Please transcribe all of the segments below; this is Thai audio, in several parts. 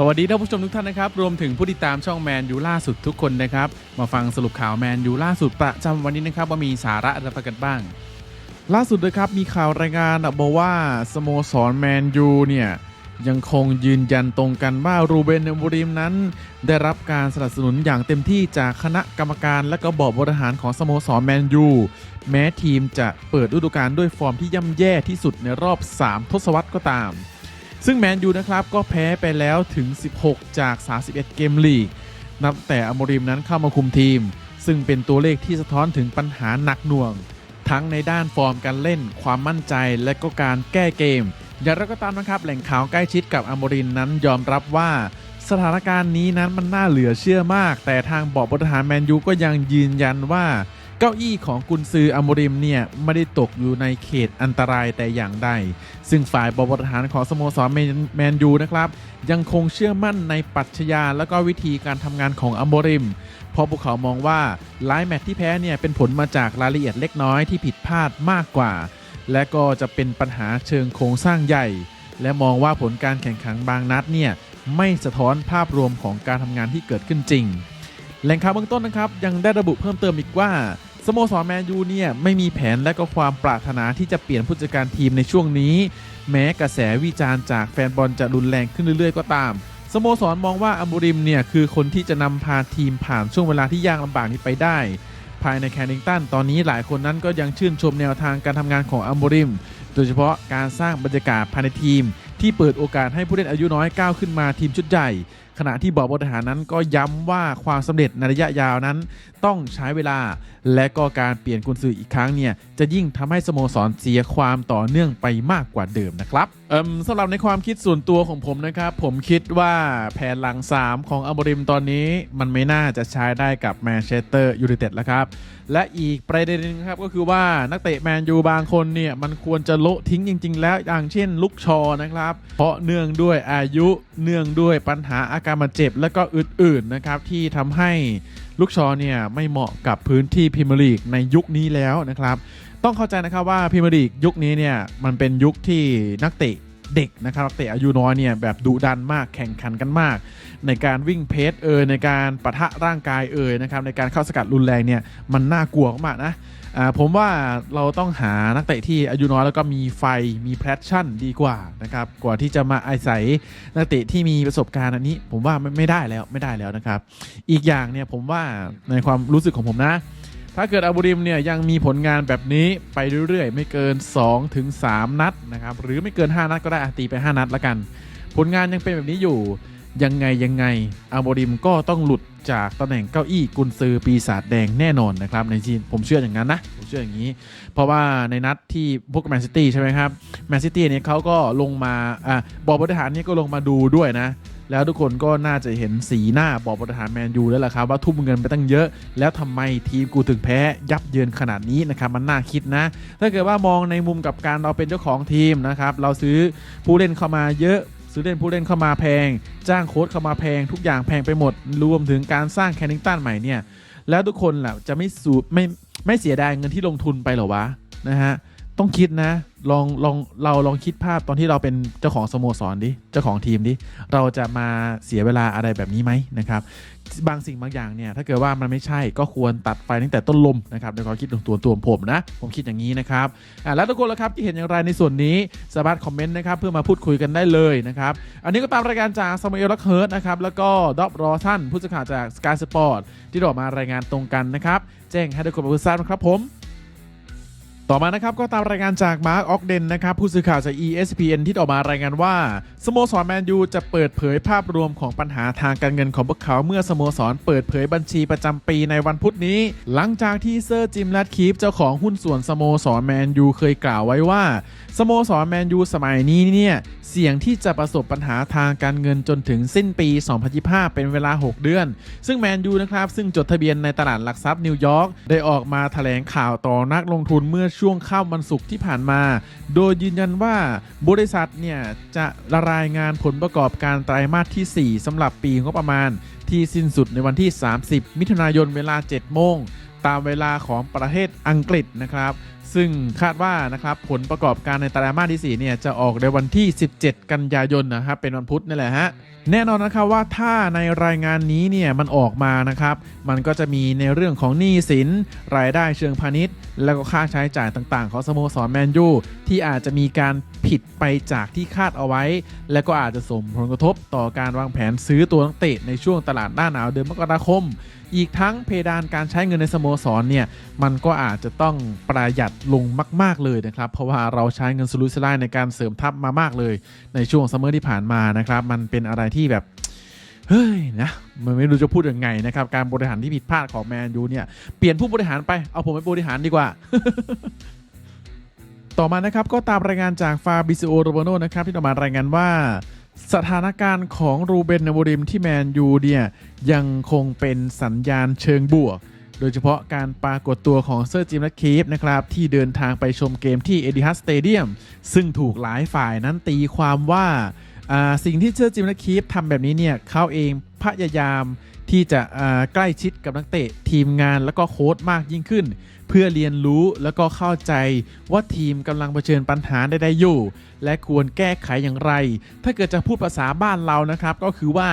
สวัสดีท่านผู้ชมทุกท่านนะครับ รวมถึงผู้ติดตามช่องแมนยูล่าสุดทุกคนนะครับ มาฟังสรุปข่าวแมนยูล่าสุดประจำวันนี้นะครับ ว่ามีสาระอะไรกันบ้าง ล่าสุดเลยครับมีข่าวรายงานบอกว่าสโมสรแมนยูเนี่ยยังคงยืนยันตรงกันว่ารูเบนเอมบูริมนั้น ได้รับการสนับสนุนอย่างเต็มที่จากคณะกรรมการและก็บอร์ดบริหารของสโมสรแมนยูแม้ทีมจะเปิดฤดูกาลด้วยฟอร์มที่ย่ำแย่ที่สุดในรอบ 3 ทศวรรษก็ตาม ซึ่งแมนยูนะครับก็แพ้ไปแล้วถึง 16 จาก 31 เกมลีก นับแต่อมริมนั้นเข้ามาคุมทีม ซึ่งเป็นตัวเลขที่สะท้อนถึงปัญหาหนักหน่วง ทั้งในด้านฟอร์มการเล่น ความมั่นใจและก็การแก้เกมอย่างไรก็ตามนะครับแหล่งข่าวใกล้ชิดกับอมรินนั้นยอมรับว่าสถานการณ์นี้นั้นมันน่าเหลือเชื่อมาก แต่ทางบอร์ดบริหารแมนยูก็ยังยืนยันว่า เก้าอี้ของกุนซืออมริมเนี่ย ไม่ได้ตกอยู่ในเขตอันตรายแต่อย่างใด ซึ่งฝ่ายบริหารของสโมสรแมนยูนะครับ ยังคงเชื่อมั่นในปรัชญาและก็วิธีการทำงานของอมริม เพราะพวกเขามองว่าไลายแมตช์ที่แพ้เนี่ย เป็นผลมาจากรายละเอียดเล็กน้อยที่ผิดพลาดมากกว่า และก็จะเป็นปัญหาเชิงโครงสร้างใหญ่ และมองว่าผลการแข่งขันบางนัดเนี่ยไม่สะท้อนภาพรวมของการทำงานที่เกิดขึ้นจริงแหล่งข่าวเบื้องต้นนะครับ ยังได้ระบุเพิ่มเติมอีกว่า สโมสรแมนยูเนี่ยไม่มีแผนและก็ความปรารถนาที่จะเปลี่ยนผู้จัดการทีมในช่วงนี้ แม้กระแสวิจารณ์จากแฟนบอลจะรุนแรงขึ้นเรื่อยๆ ก็ตามสโมสรมองว่าอัมบูริมเนี่ยคือคนที่จะนำพาทีมผ่านช่วงเวลาที่ยากลำบากนี้ไปได้ ภายในแคนนิงตันตอนนี้หลายคนนั้นก็ยังชื่นชมแนวทางการทำงานของอัมบูริม โดยเฉพาะการสร้างบรรยากาศภายในทีม ที่เปิดโอกาสให้ผู้เล่นอายุน้อยก้าวขึ้นมาทีมชุดใหญ่ ขณะที่บอร์ดบริหารนั้นก็ย้ำว่าความสำเร็จในระยะยาวนั้น ต้องใช้เวลา และก็การเปลี่ยนกุญสืออีกครั้งเนี่ยจะยิ่งทำให้สโมสรเสียความต่อเนื่องไปมากกว่าเดิมนะครับสำหรับในความคิดส่วนตัวของผมนะครับ ผมคิดว่าแผนหลัง 3 ของอัมบริมตอนนี้มันไม่น่าจะใช้ได้กับแมนเชสเตอร์ยูไนเต็ดแล้วครับ และอีกประเด็นหนึงครับก็คือว่านักเตะแมนยูบางคนเนี่ย มันควรจะโละทิ้งจริง ๆ แล้วอย่างเช่นลุกชอนะครับ เพราะเนื่องด้วยอายุเนื่องด้วยปัญหาอาการบาดเจ็บและก็อื่นๆนะครับที่ทำให้ลูกชอเนี่ยไม่เหมาะกับพื้นที่พิมร์ลีกในยุคนี้แล้วนะครับ ต้องเข้าใจนะครับว่าพิมร์ลีกยุคนี้เนี่ยมันเป็นยุคที่นักเตะ เด็กนะครับนักเตะอายุน้อยเนี่ยแบบดุดันมากแข่งขันกันมาก ในการวิ่งเพจเอยในการปะทะร่างกายเอยนะครับในการเข้าสกัดรุนแรงเนี่ยมันน่ากลัวมากนะอ่าผมว่าเราต้องหานักเตะที่อายุน้อยแล้วก็มีไฟมีแพชชั่นดีกว่านะครับกว่าที่จะมาอาศัยนักเตะที่มีประสบการณ์อันนี้ ผมว่าไม่ไม่ได้แล้วไม่ได้แล้วนะครับ อีกอย่างเนี่ยผมว่าในความรู้สึกของผมนะ ถ้าเกิดอาบูริมเนี่ยยังมีผลงานแบบนี้ไปเรื่อยๆ ไม่เกิน 2-3ถึง3นัดนะครับหรือไม่เกิน 5 นัดก็ได้ตีไป 5 นัดละกัน ผลงานยังเป็นแบบนี้อยู่ยังไงยังไงอาโมริมก็ต้องหลุดจากตำแหน่งเก้าอี้กุนซือปีศาจแดงแน่นอนนะครับในทีมผมเชื่ออย่างนั้นนะ ผมเชื่ออย่างนี้ เพราะว่าในนัดที่พวกแมนซิตี้ใช่ไหมครับแมนซิตี้เนี่ยเขาก็ลงมาอะบอร์ดบริหารเนี่ยก็ลงมาดูด้วยนะ แล้วทุกคนก็น่าจะเห็นสีหน้าบอร์ดบริหารแมนยูแล้วล่ะครับว่าทุ่มเงินไปตั้งเยอะ แล้วทำไมทีมกูถึงแพ้ยับเยินขนาดนี้นะครับมันน่าคิดนะ ถ้าเกิดว่ามองในมุมกับการเราเป็นเจ้าของทีมนะครับเราซื้อผู้เล่นเข้ามาเยอะซื้อเล่นผู้เล่นเข้ามาแพง จ้างโค้ชเข้ามาแพง ทุกอย่างแพงไปหมด รวมถึงการสร้างแคนนิงตันใหม่เนี่ย แล้วทุกคนล่ะจะไม่สูไม่ไม่เสียดายเงินที่ลงทุนไปหรอวะนะฮะต้องคิดนะ ลองลองเราลองคิดภาพตอนที่เราเป็นเจ้าของสโมสรดิเจ้าของทีมดิเราจะมาเสียเวลาอะไรแบบนี้ไหมนะครับบางสิ่งบางอย่างเนี่ยถ้าเกิดว่ามันไม่ใช่ก็ควรตัดไฟตั้งแต่ต้นลมนะครับในความคิดของตัวตัวผมนะ ผมคิดอย่างนี้นะครับอ่าแล้วทุกคนละครับที่เห็นอย่างไรในส่วนนี้สามารถคอมเมนต์นะครับเพื่อมาพูดคุยกันได้เลยนะครับอันนี้ก็ตามรายการจากสมาเอลลักเฮิร์ตนะครับแล้วก็ดอบรอท่านผู้สื่อข่าวจากสกายสปอร์ตที่ออกมารายงานตรงกันนะครับแจ้งให้ทุกคนรับทราบนะครับผม ต่อมานะครับก็ตามรายงานจากมาร์คออกเดนนะครับผู้สื่อข่าวจาก ESPN ที่ออกมารายงานว่าสโมสรแมนยูจะเปิดเผยภาพรวมของปัญหาทางการเงินของพวกเขาเมื่อสโมสรเปิดเผยบัญชีประจำปีในวันพุธนี้ หลังจากที่เซอร์จิมแรดคีฟเจ้าของหุ้นส่วนสโมสรแมนยูเคยกล่าวไว้ว่าสโมสรแมนยูสมัยนี้เนี่ยเสี่ยงที่จะประสบปัญหาทางการเงินจนถึงสิ้นปี 2025 เป็นเวลา 6 เดือน ซึ่งแมนยูนะครับซึ่งจดทะเบียนในตลาดหลักทรัพย์นิวยอร์กได้ออกมาแถลงข่าวต่อนักลงทุนเมื่อช่วงค่ำวันศุกร์ที่ผ่านมา โดยยืนยันว่าบริษัทเนี่ยจะะรายงานผลประกอบการไตรมาสที่ 4สำหรับปีงบประมาณ ที่สิ้นสุดในวันที่ 30 มิถุนายนเวลา 7 โมง ตามเวลาของประเทศอังกฤษนะครับ ซึ่งคาดว่านะครับผลประกอบการในไตรมาสที่4เนี่ยจะออกในวันที่ 17 กันยายนนะครับเป็นวันพุธนี่แหละฮะแน่นอนนะครับว่าถ้าในรายงานนี้เนี่ยมันออกมานะครับ มันก็จะมีในเรื่องของหนี้สิน รายได้เชิงพาณิชย์ แล้วก็ค่าใช้จ่ายต่างๆ ของสโมสรแมนยูที่อาจจะมีการผิดไปจากที่คาดเอาไว้ และก็อาจจะส่งผลกระทบต่อการวางแผนซื้อตัวนักเตะในช่วงตลาดหน้าหนาวเดือนมกราคม อีกทั้งเพดานการใช้เงินในสโมสรเนี่ยมันก็อาจจะต้องประหยัดลงมาก ๆเลยนะครับ เพราะว่าเราใช้เงินสลุสไลในการเสริมทัพมามากเลย ในช่วงซัมเมอร์ที่ผ่านมานะครับ มันเป็นอะไรที่แบบเฮ้ยนะมันไม่รู้จะพูดยังไงนะครับ การบริหารที่ผิดพลาดของแมนยูเนี่ยเปลี่ยนผู้บริหารไปเอาผมไปบริหารดีกว่าต่อมานะครับก็ตามรายงานจากฟาบิซิโอโรโบโนนะครับที่ออกมารายงานว่า สถานการณ์ของรูเบนนาวริมที่แมนยูเนี่ยยังคงเป็นสัญญาณเชิงบวก โดยเฉพาะการปรากฏตัวของเซอร์จิมและคีฟนะครับที่เดินทางไปชมเกมที่เอดิฮัสสเตเดียมซึ่งถูกหลายฝ่ายนั้นตีความว่าสิ่งที่เซอร์จิมและคีฟทำแบบนี้เนี่ยเขาเองพยายามที่จะใกล้ชิดกับนักเตะทีมงานแล้วก็โค้ชมากยิ่งขึ้น เพื่อเรียนรู้แล้วก็เข้าใจว่าทีมกำลังเผชิญปัญหาใดๆอยู่ และควรแก้ไขอย่างไร ถ้าเกิดจะพูดภาษาบ้านเรานะครับ ก็คือว่า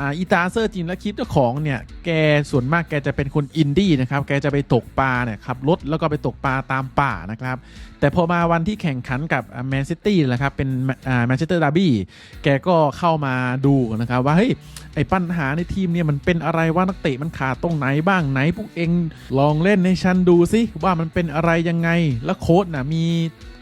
อีตาเซอร์จิมและคลิปเจ้าของเนี่ย แกส่วนมากแกจะเป็นคนอินดี้นะครับ แกจะไปตกปลาเนี่ยขับรถแล้วก็ไปตกปลาตามป่านะครับ แต่พอมาวันที่แข่งขันกับแมนซิตี้นะครับ เป็นแมนเชสเตอร์ดาร์บี้ แกก็เข้ามาดูนะครับว่าเฮ้ยไอ้ปัญหาในทีมเนี่ยมันเป็นอะไรว่านักเตะมันขาดตรงไหนบ้างไหนพวกเองลองเล่นให้ฉันดูสิว่ามันเป็นอะไรยังไง แล้วโค้ชนะมี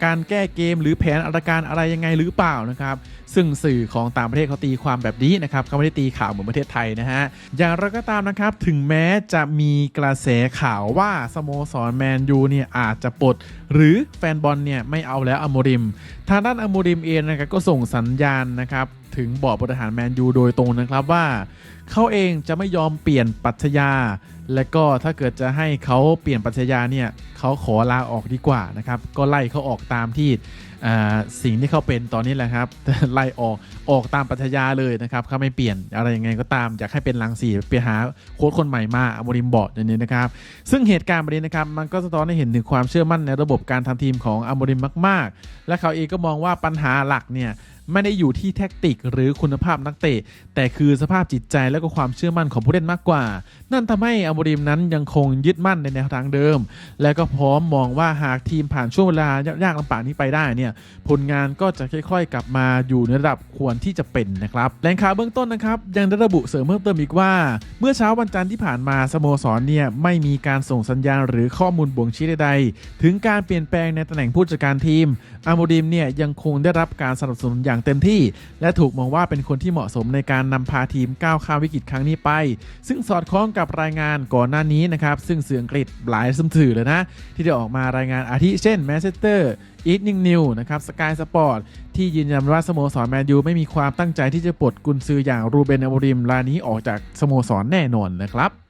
การแก้เกมหรือแผนอาการอะไรยังไงหรือเปล่านะครับ ซึ่งสื่อของต่างประเทศเขาตีความแบบนี้นะครับเขาไม่ได้ตีข่าวเหมือนประเทศไทยนะฮะ อย่างไรก็ตามนะครับ ถึงแม้จะมีกระแสข่าวว่าสโมสรแมนยูเนี่ยอาจจะปลดหรือแฟนบอลเนี่ยไม่เอาแล้วอโมริม ทางด้านอโมริมเองนะครับก็ส่งสัญญาณนะครับถึงบอร์ดบริหารแมนยูโดยตรงนะครับว่าเขาเองจะไม่ยอมเปลี่ยนปรัชญา และก็ถ้าเกิดจะให้เขาเปลี่ยนปรัชญาเนี่ยเขาขอลาออกดีกว่านะครับก็ไล่เขาออกตามที่ สิ่งที่เขาเป็นตอนนี้แหละครับไล่ออกออกตามปัชญาเลยนะครับเขาไม่เปลี่ยนอะไรยังไงก็ตามอยากให้เป็นลังสีไปหาโค้ชคนใหม่มาอโมริมบอดอย่างนี้นะครับซึ่งเหตุการณ์แบบนี้นะครับมันก็สะท้อนให้เห็นถึงความเชื่อมั่นในระบบการทำทีมของอโมริมมาก ๆ และเขาเองก็มองว่าปัญหาหลักเนี่ย ไม่ได้อยู่ที่แท็กติก หรือคุณภาพนักเตะ แต่คือสภาพจิตใจและก็ความเชื่อมั่นของผู้เล่นมากกว่า นั่นทำให้อโมริมนั้นยังคงยึดมั่นในแนวทางเดิม และก็พร้อมมองว่าหากทีมผ่านช่วงเวลายากลำบากนี้ไปได้เนี่ยผลงานก็จะค่อยๆ กลับมาอยู่ในระดับควรที่จะเป็นนะครับแหล่งข่าวเบื้องต้นนะครับยังได้ระบุเสริมเพิ่มเติมอีกว่า เมื่อเช้าวันจันทร์ที่ผ่านมาสโมสรเนี่ยไม่มีการส่งสัญญาณหรือข้อมูลบ่งชี้ใดๆถึงการเปลี่ยนแปลงในตำแหน่งผู้จัดการทีมอาโมดิมเนี่ยยังคงได้รับการสนับสนุนอย่างเต็มที่ และถูกมองว่าเป็นคนที่เหมาะสมในการนำพาทีมก้าวข้ามวิกฤตครั้งนี้ไป ซึ่งสอดคล้องกับรายงานก่อนหน้านี้นะครับซึ่งสื่ออังกฤษหลายสื่อเลยนะ ที่ได้ออกมารายงานอาทิเช่นแมนเชสเตอร์อีทนิงนิวนะครับสกายสปอร์ตที่ยืนยันว่าสโมสรแมนยูไม่มีความตั้งใจที่จะปลดกุนซืออย่างรูเบนอาโมริมรายนี้ออกจากสโมสรแน่นอนนะครับ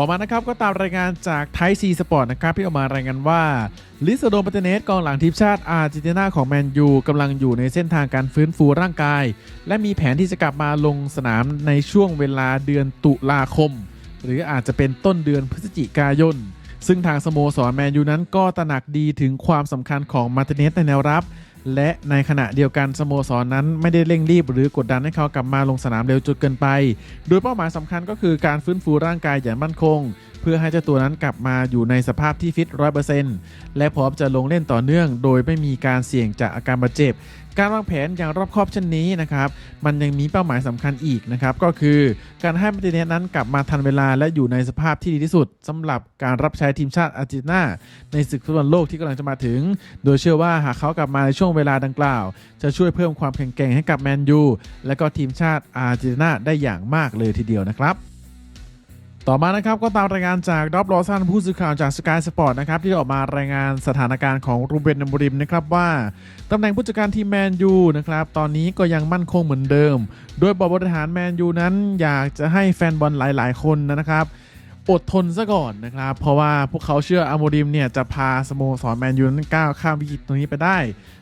ต่อมานะครับก็ตามรายงานจากไทซีสปอร์ตนะครับที่ออกมารายงานว่าลิซโดมปาเตเนสกองหลังทีมชาติอาร์เจนตินาของแมนยูกำลังอยู่ในเส้นทางการฟื้นฟูร่างกาย และมีแผนที่จะกลับมาลงสนามในช่วงเวลาเดือนตุลาคม หรืออาจจะเป็นต้นเดือนพฤศจิกายน ซึ่งทางสโมสรแมนยูนั้นก็ตระหนักดีถึงความสำคัญของมาร์ติเนสในแนวรับ และในขณะเดียวกันสโมสรนั้นไม่ได้เร่งรีบ หรือกดดันให้เขากลับมาลงสนามเร็วจนเกินไป โดยเป้าหมายสำคัญก็คือการฟื้นฟูร่างกายอย่างมั่นคง พื่อให้เจ้าตัวนั้นกลับมาอยู่ในสภาพที่ฟิต 100%และพร้อมจะลงเล่นต่อเนื่อง โดยไม่มีการเสี่ยงจากอาการบาดเจ็บ การวางแผนอย่างรอบคอบเช่นนี้นะครับมันยังมีเป้าหมายสำคัญอีกนะครับก็คือการให้มาติเนสนั้นกลับมาทันเวลาและอยู่ในสภาพที่ดีที่สุดสำหรับการรับใช้ทีมชาติอาร์เจนตินาในศึกฟุตบอลโลกที่กำลังจะมาถึง โดยเชื่อว่าหากเขากลับมาในช่วงเวลาดังกล่าว จะช่วยเพิ่มความแข็งแกร่งให้กับแมนยูและก็ทีมชาติอาร์เจนตินาได้อย่างมากเลยทีเดียวนะครับ ต่อมานะครับก็ตามรายงานจากดอบลอสันผู้สื่อข่าวจากสกายสปอร์ตนะครับที่ออกมารายงานสถานการณ์ของรูเบนนามริมนะครับว่าตำแหน่งผู้จัดการทีมแมนยูนะครับตอนนี้ก็ยังมั่นคงเหมือนเดิม โดยบอร์ดบริหารแมนยูนั้นอยากจะให้แฟนบอลหลาย ๆ คนนะครับ อดทนซะก่อนนะครับ เพราะว่าพวกเขาเชื่ออาโมริมเนี่ยจะพาสโมสรแมนยูนั้นก้าวข้ามวิกฤตตรงนี้ไปได้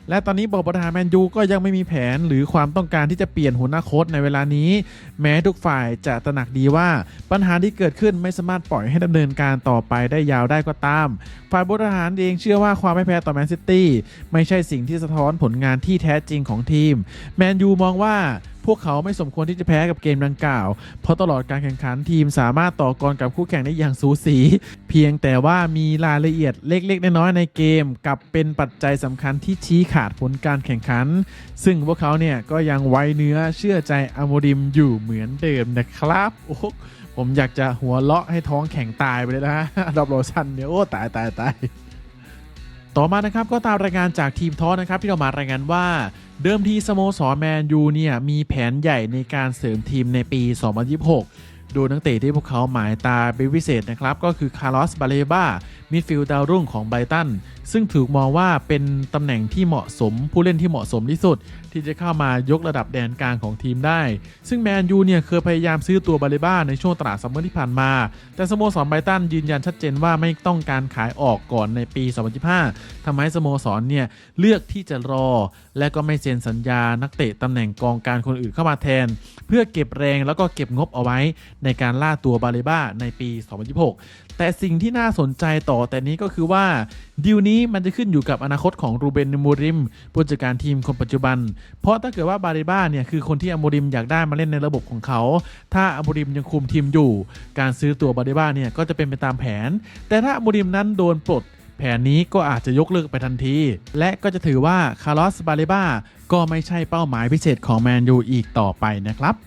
และตอนนี้บอร์ดบริหารแมนยูก็ยังไม่มีแผนหรือความต้องการที่จะเปลี่ยนหัวหน้าโค้ชในเวลานี้ แม้ทุกฝ่ายจะตระหนักดีว่าปัญหาที่เกิดขึ้นไม่สามารถปล่อยให้ดำเนินการต่อไปได้ยาวได้ก็ตาม ฝ่ายบริหารเองเชื่อว่าความไม่แพ้ต่อแมนซิตี้ไม่ใช่สิ่งที่สะท้อนผลงานที่แท้จริงของทีมแมนยูมองว่า พวกเขาไม่สมควรที่จะแพ้กับเกมดังกล่าว เพราะตลอดการแข่งขันทีมสามารถต่อกรกับคู่แข่งได้อย่างสูสี เพียงแต่ว่ามีรายละเอียดเล็ก ๆ น้อยๆในเกมกับเป็นปัจจัยสำคัญที่ชี้ขาดผลการแข่งขัน ซึ่งพวกเขาเนี่ยก็ยังไว้เนื้อเชื่อใจอโมริมอยู่เหมือนเดิมนะครับโอ้ผมอยากจะหัวเราะให้ท้องแข็งตายไปเลยนะฮะดอบโรชันเนี่ยโอ้ตายตายตายต่อมานะครับก็ตามรายงานจากทีมทอนะครับที่เรามารายงานว่า เดิมทีสโมสรแมนยูเนี่ยมีแผนใหญ่ในการเสริมทีมในปี 2026 โดยนักเตะที่พวกเขาหมายตาเป็นพิเศษนะครับ ก็คือคาร์ลอส บาเลบามิดฟิลด์ดาวรุ่งของไบรตัน ซึ่งถูกมองว่าเป็นตำแหน่งที่เหมาะสมผู้เล่นที่เหมาะสมที่สุดที่จะเข้ามายกระดับแดนกลางของทีมได้ ซึ่งแมนยูเนี่ยเคยพยายามซื้อตัวบาเลบ้าในช่วงตลาดซัมเมอร์ที่ผ่านมา แต่สโมสรไบรตันยืนยันชัดเจนว่าไม่ต้องการขายออกก่อนในปี 2025ทำให้สโมสรเนี่ยเลือกที่จะรอ และก็ไม่เซ็นสัญญานักเตะตำแหน่งกองกลารคนอื่นเข้ามาแทน เพื่อเก็บแรงแล้วก็เก็บงบเอาไว้ในการล่าตัวบาเลบ้าในปี 2026 แต่สิ่งที่น่าสนใจต่อแต่นี้ก็คือว่าดีลนี้มันจะขึ้นอยู่กับอนาคตของรูเบนมูริมผู้จัดการทีมคนปัจจุบัน เพราะถ้าเกิดว่าบาเลบ้าเนี่ยคือคนที่อโมริมอยากได้มาเล่นในระบบของเขา ถ้าอโมริมยังคุมทีมอยู่ การซื้อตัวบาเลบ้าเนี่ยก็จะเป็นไปตามแผน แต่ถ้าอโมริมนั้นโดนปลดแผนนี้ก็อาจจะยกเลิกไปทันที และก็จะถือว่าคาร์ลอสบาเลบ้าก็ไม่ใช่เป้าหมายพิเศษของแมนยูอีกต่อไปนะครับ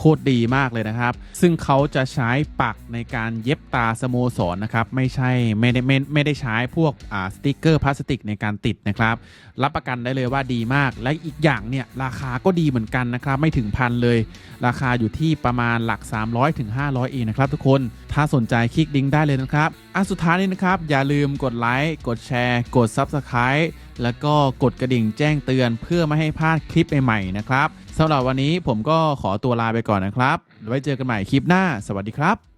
โคตรดีมากเลยนะครับ ซึ่งเขาจะใช้ปักในการเย็บตาสโมสรนะครับ ไม่ใช่ไม่ได้ไม่ไม่ได้ใช้พวกอ่าสติกเกอร์พลาสติกในการติดนะครับ รับประกันได้เลยว่าดีมาก และอีกอย่างเนี่ยราคาก็ดีเหมือนกันนะครับ ไม่ถึงพันเลย ราคาอยู่ที่ประมาณหลัก 300ถึง500เองนะครับทุกคน ถ้าสนใจคลิกลิงได้เลยนะครับอันสุดท้ายนี้นะครับ อย่าลืมกดไลค์ กดแชร์ กด Subscribe แล้วก็กดกระดิ่งแจ้งเตือนเพื่อไม่ให้พลาดคลิปใหม่ๆนะครับ สำหรับวันนี้ผมก็ขอตัวลาไปก่อนนะครับ ไว้เจอกันใหม่คลิปหน้า สวัสดีครับ